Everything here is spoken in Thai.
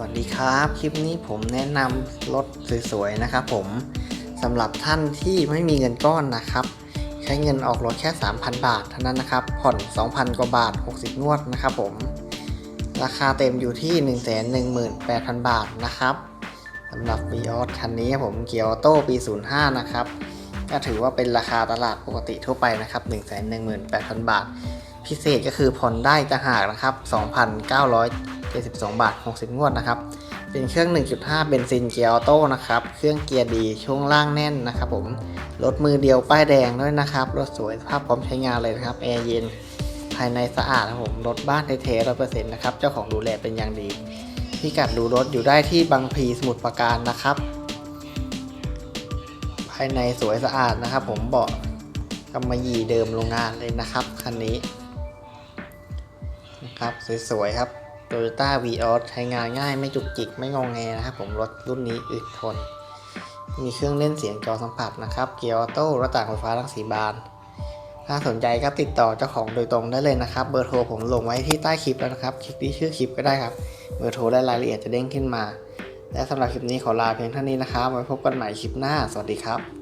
วัสดีครับ คลิปนี้ผมแนะนำรถสวยๆนะครับผมสำหรับท่านที่ไม่มีเงินก้อนนะครับ ใช้เงินออกรถแค่ 3,000 บาทเท่านั้นนะครับ ผ่อน 2,000 กว่าบาท 60 งวดนะครับผม ราคาเต็มอยู่ที่ 118,000 บาทนะครับสำหรับ v ีออคันนี้ผมเกียร์ออโต้ปี 05 นะครับ ก็ถือว่าเป็นราคาตลาดปกติทั่วไปนะครับ 118,000 บาท พิเศษก็คือผ่อนได้จะหากนะครับ 72 บาท 60 งวดนะครับ เป็นเครื่อง 1.5 เบนซินเกียร์ออโต้นะครับ เครื่องเกียร์ดี ช่วงล่างแน่นนะครับผม รถมือเดียวป้ายแดงด้วยนะครับ รถสวยสภาพพร้อมใช้งานเลยนะครับ แอร์เย็น ภายในสะอาดนะครับผม รถบ้านไทยๆร้อยเปอร์เซ็นต์นะครับ เจ้าของดูแลเป็นอย่างดี พิกัดดูรถอยู่ได้ที่บางพลีสมุทรปราการนะครับ ภายในสวยสะอาดนะครับ ผมเบาะกำมะหยี่เดิมโรงงานเลยนะครับคันนี้นะครับสวยๆครับ Toyota v ีออใช้งานง่ายไม่จุกจิกไม่งองแงนะครับผมรถรุ่นนี้อึดทน มีเครื่องเล่นเสียงจอสัมผัสนะครับ เกียร์ออโต้หน้าต่างไฟฟ้าทั้งสีบาน ถ้าสนใจก็ติดต่อเจ้าของโดยตรงได้เลยนะครับ เบอร์โทรผมลงไว้ที่ใต้คลิปแล้วนะครับ คลิกที่ชื่อคลิปก็ได้ครับ เบอร์โทรและรายละเอียดจะเด้งขึ้นมา และสำหรับคลิปนี้ขอลาเพียงเท่านี้นะครับ ไว้พบกันใหม่คลิปหน้า สวัสดีครับ